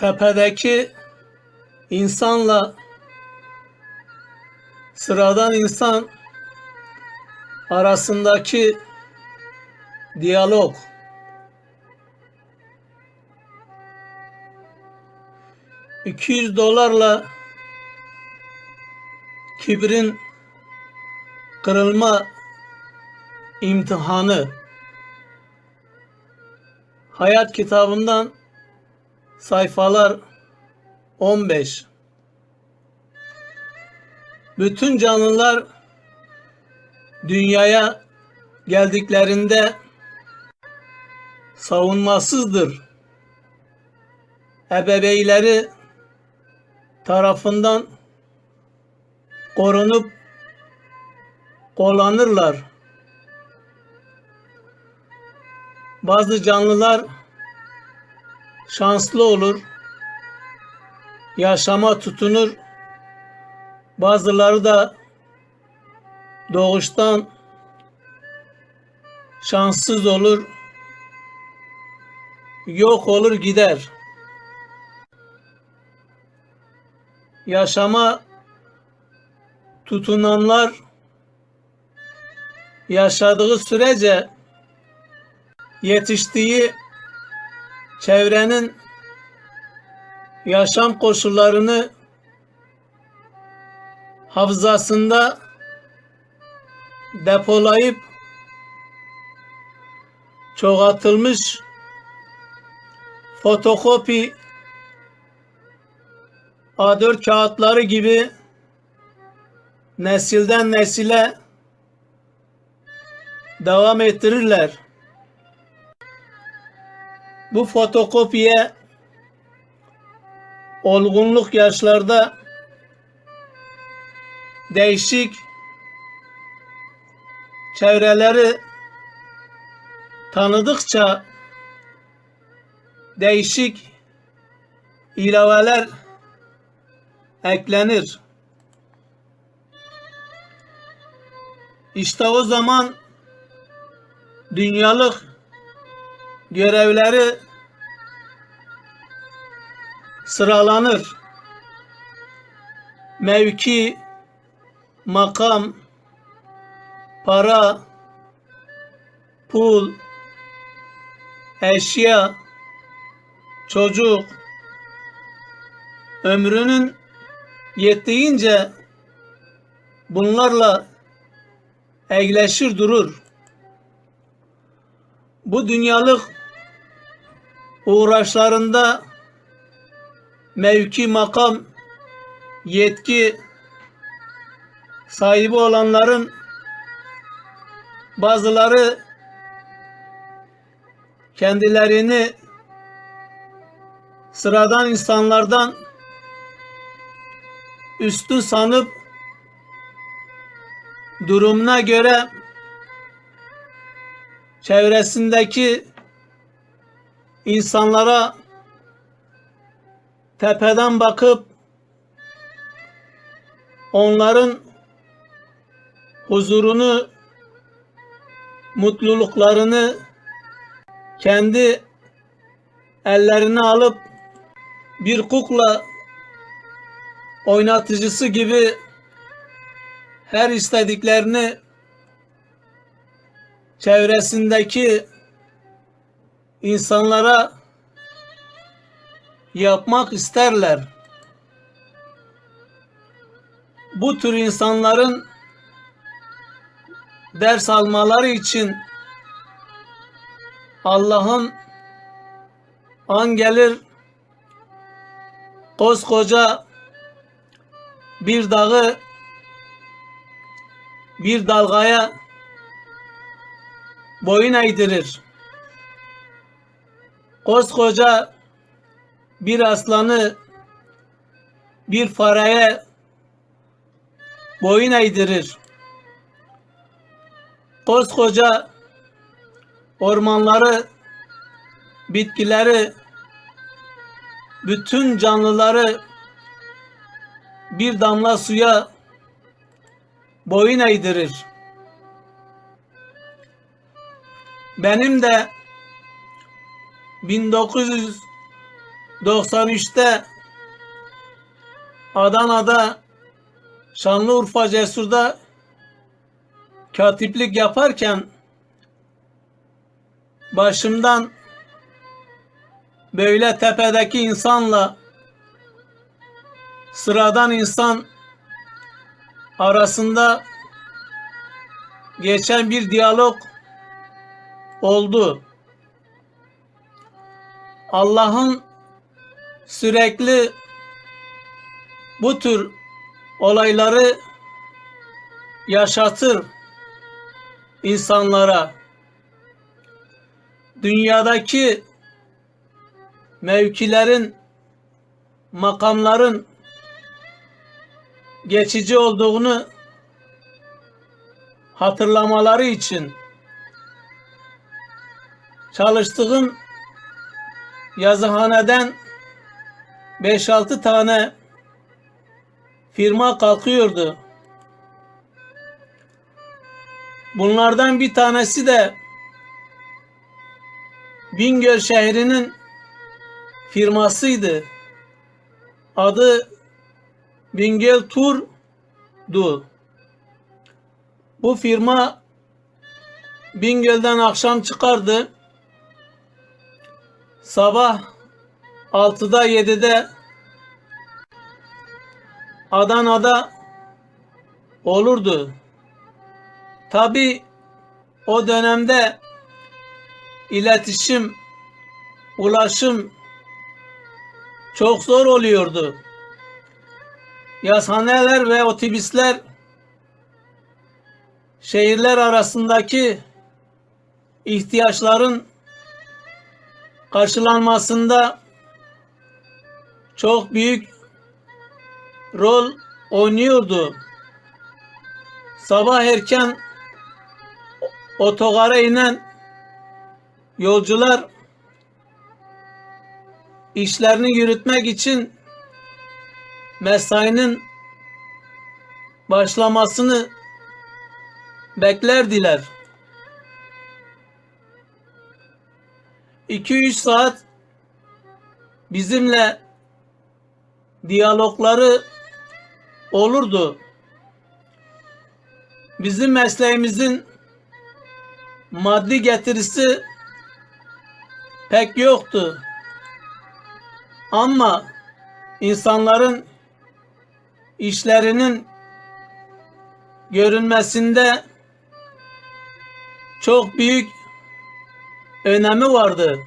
tepedeki insanla sıradan insan arasındaki diyalog. ...200 dolarla... ...kibrin... ...kırılma... ...imtihanı... ...hayat kitabından... ...sayfalar... ...15... ...bütün canlılar... ...dünyaya... ...geldiklerinde... ...savunmasızdır ebeveyleri tarafından korunup kullanırlar. Bazı canlılar şanslı olur, yaşama tutunur. Bazıları da doğuştan şanssız olur, yok olur gider. yaşama tutunanlar yaşadığı sürece yetiştiği çevrenin yaşam koşullarını hafızasında depolayıp çoğaltılmış fotokopi A4 kağıtları gibi nesilden nesile devam ettirirler. Bu fotokopiye olgunluk yaşlarda değişik çevreleri tanıdıkça değişik ilaveler eklenir. İşte o zaman dünyalık görevleri sıralanır. Mevki, makam, para, pul, eşya, çocuk, ömrünün yettiğince bunlarla egleşir durur. Bu dünyalık uğraşlarında mevki, makam, yetki sahibi olanların bazıları kendilerini sıradan insanlardan üstün sanıp durumuna göre çevresindeki insanlara tepeden bakıp onların huzurunu mutluluklarını kendi ellerine alıp bir kukla oynatıcısı gibi her istediklerini çevresindeki insanlara yapmak isterler. Bu tür insanların ders almaları için Allah'ın an gelir koskoca bir dağı bir dalgaya boyun eğdirir. Koskoca bir aslanı bir fareye boyun eğdirir. Koskoca ormanları, bitkileri, bütün canlıları bir damla suya boyun eğdirir. Benim de 93'te Adana'da Şanlıurfa Cesur'da katiplik yaparken başımdan böyle tepedeki insanla sıradan insan arasında geçen bir diyalog oldu. Allah'ın sürekli bu tür olayları yaşatır insanlara. Dünyadaki mevkilerin, makamların geçici olduğunu hatırlamaları için çalıştığım yazıhaneden 5-6 tane firma kalkıyordu. Bunlardan bir tanesi de Bingöl şehrinin firmasıydı. Adı Bingöl Tur'du. Bu firma Bingöl'den akşam çıkardı. Sabah 6'da 7'de Adana'da olurdu. Tabi o dönemde iletişim, ulaşım çok zor oluyordu. Yazhaneler ve otobüsler şehirler arasındaki ihtiyaçların karşılanmasında çok büyük rol oynuyordu. Sabah erken otogara inen yolcular işlerini yürütmek için mesainin başlamasını beklerdiler. 2-3 saat bizimle diyalogları olurdu. Bizim mesleğimizin maddi getirisi pek yoktu. Ama insanların işlerinin görünmesinde çok büyük önemi vardı.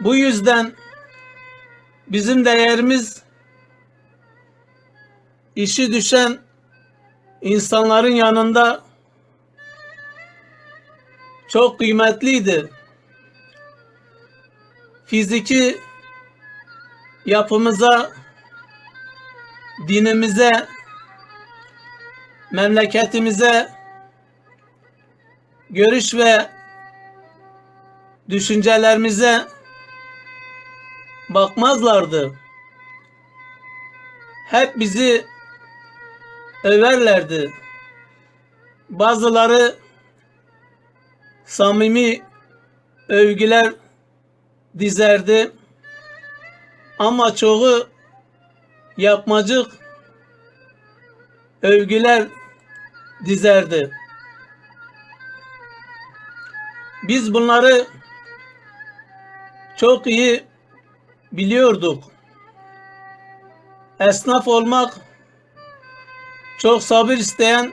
Bu yüzden bizim değerimiz işi düşen insanların yanında çok kıymetliydi. Fiziki yapımıza, dinimize, memleketimize, görüş ve düşüncelerimize bakmazlardı. Hep bizi överlerdi. Bazıları samimi övgüler dizerdi. Ama çoğu yapmacık övgüler dizerdi. Biz bunları çok iyi biliyorduk. Esnaf olmak çok sabır isteyen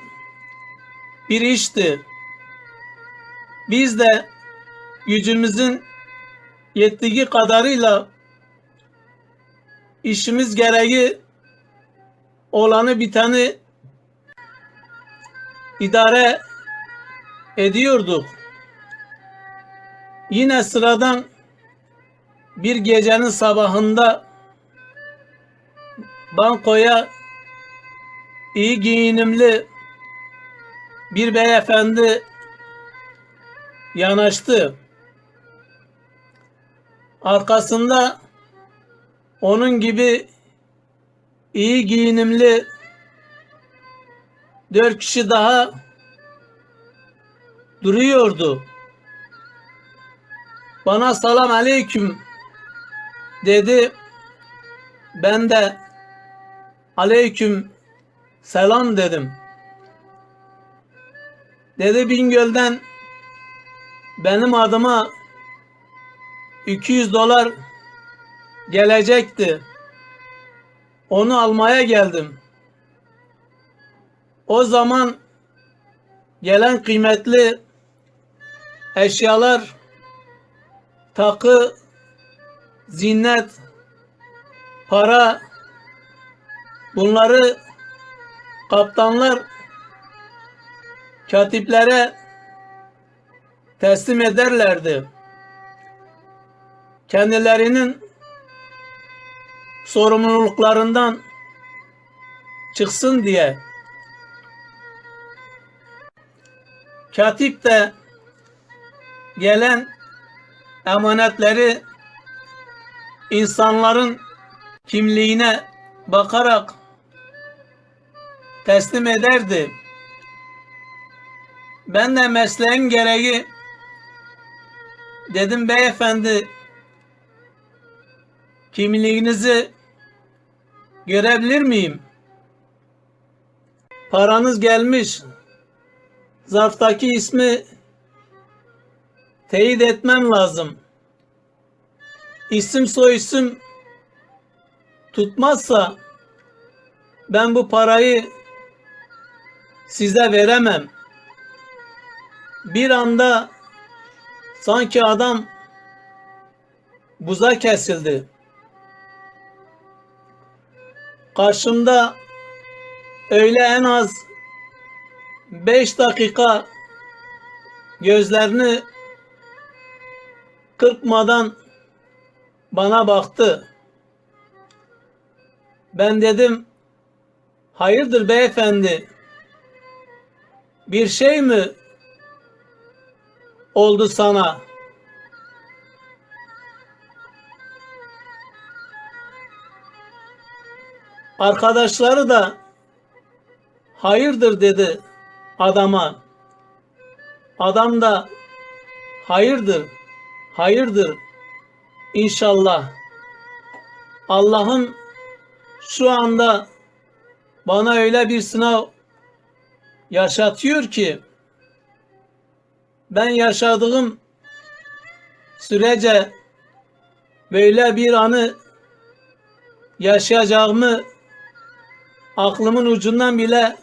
bir işti. Biz de gücümüzün yettiği kadarıyla işimiz gereği olanı biteni idare ediyorduk. Yine sıradan bir gecenin sabahında bankoya iyi giyinimli bir beyefendi yanaştı. Arkasında onun gibi iyi giyinimli dört kişi daha duruyordu. Bana salam aleyküm Dedi ben de aleyküm selam dedim. Dedi Bingöl'den benim adıma 200 dolar gelecekti. Onu almaya geldim. O zaman gelen kıymetli eşyalar, takı, zinnet, para bunları kaptanlar katiplere teslim ederlerdi. Kendilerinin sorumluluklarından çıksın diye. Katip de gelen emanetleri insanların kimliğine bakarak teslim ederdi. Ben de mesleğim gereği dedim beyefendi kimliğinizi görebilir miyim? Paranız gelmiş. Zarftaki ismi teyit etmem lazım. İsim soy isim tutmazsa ben bu parayı size veremem. Bir anda sanki adam buza kesildi. Karşımda öyle en az beş dakika gözlerini kırpmadan bana baktı. Ben dedim, hayırdır beyefendi? Bir şey mi oldu sana? Arkadaşları da hayırdır dedi adama. Adam da hayırdır, hayırdır inşallah. Allah'ın şu anda bana öyle bir sınav yaşatıyor ki ben yaşadığım sürece böyle bir anı yaşayacağımı aklımın ucundan bile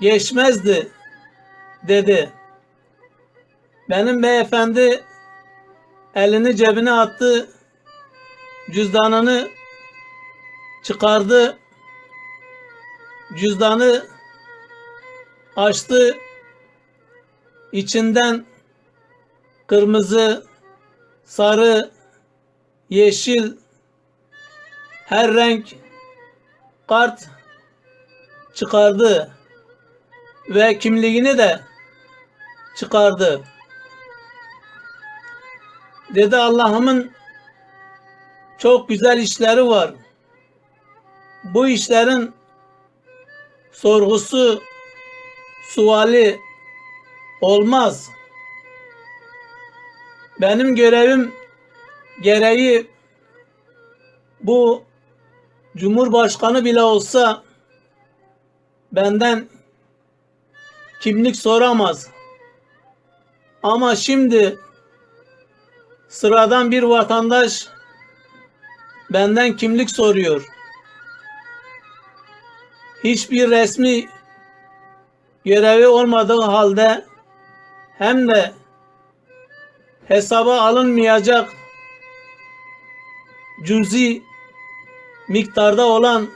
geçmezdi dedi. Benim beyefendi elini cebine attı, cüzdanını çıkardı, cüzdanı açtı, içinden kırmızı, sarı, yeşil, her renk kart çıkardı ve kimliğini de çıkardı. Dedi Allah'ımın çok güzel işleri var. Bu işlerin sorgusu, suali olmaz. Benim görevim gereği bu Cumhurbaşkanı bile olsa benden kimlik soramaz. Ama şimdi sıradan bir vatandaş benden kimlik soruyor. Hiçbir resmi görevi olmadığı halde hem de hesaba alınmayacak cüzi miktarda olan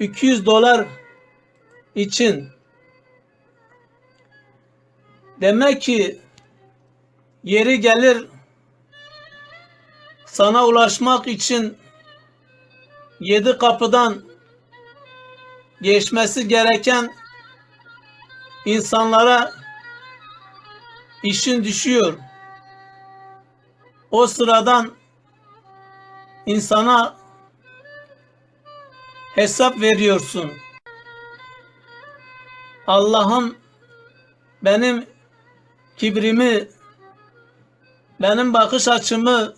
200 dolar için demek ki yeri gelir sana ulaşmak için yedi kapıdan geçmesi gereken insanlara işin düşüyor. O sıradan insana hesap veriyorsun. Allah'ım benim kibrimi benim bakış açımı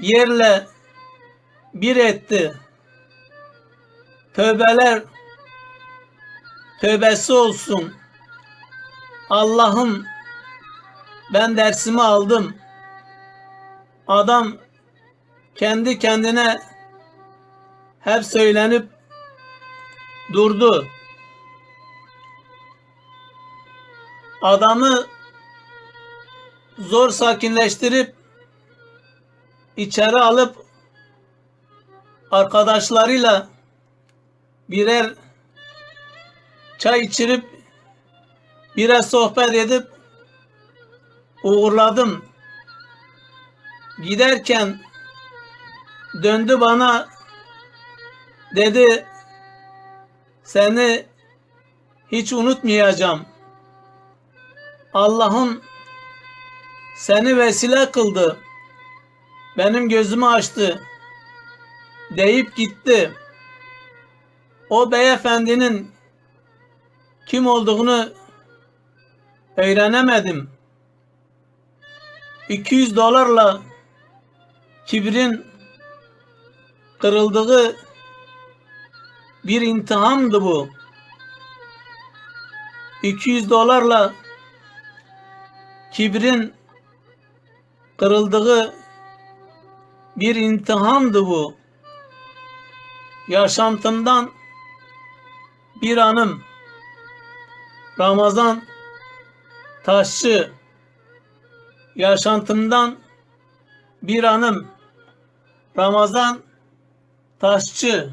yerle bir etti. Tövbeler tövbesi olsun. Allah'ım ben dersimi aldım. Adam kendi kendine hep söylenip durdu. Adamı zor sakinleştirip içeri alıp arkadaşlarıyla birer çay içirip biraz sohbet edip uğurladım. Giderken döndü bana dedi seni hiç unutmayacağım. Allah'ım seni vesile kıldı. Benim gözümü açtı. Deyip gitti. O beyefendinin kim olduğunu öğrenemedim. 200 dolarla kibrin kırıldığı bir intihamdı bu. 200 dolarla kibrin kırıldığı bir imtihandı bu. Yaşantımdan bir anım. Ramazan Taşçı Yaşantımdan bir anım. Ramazan Taşçı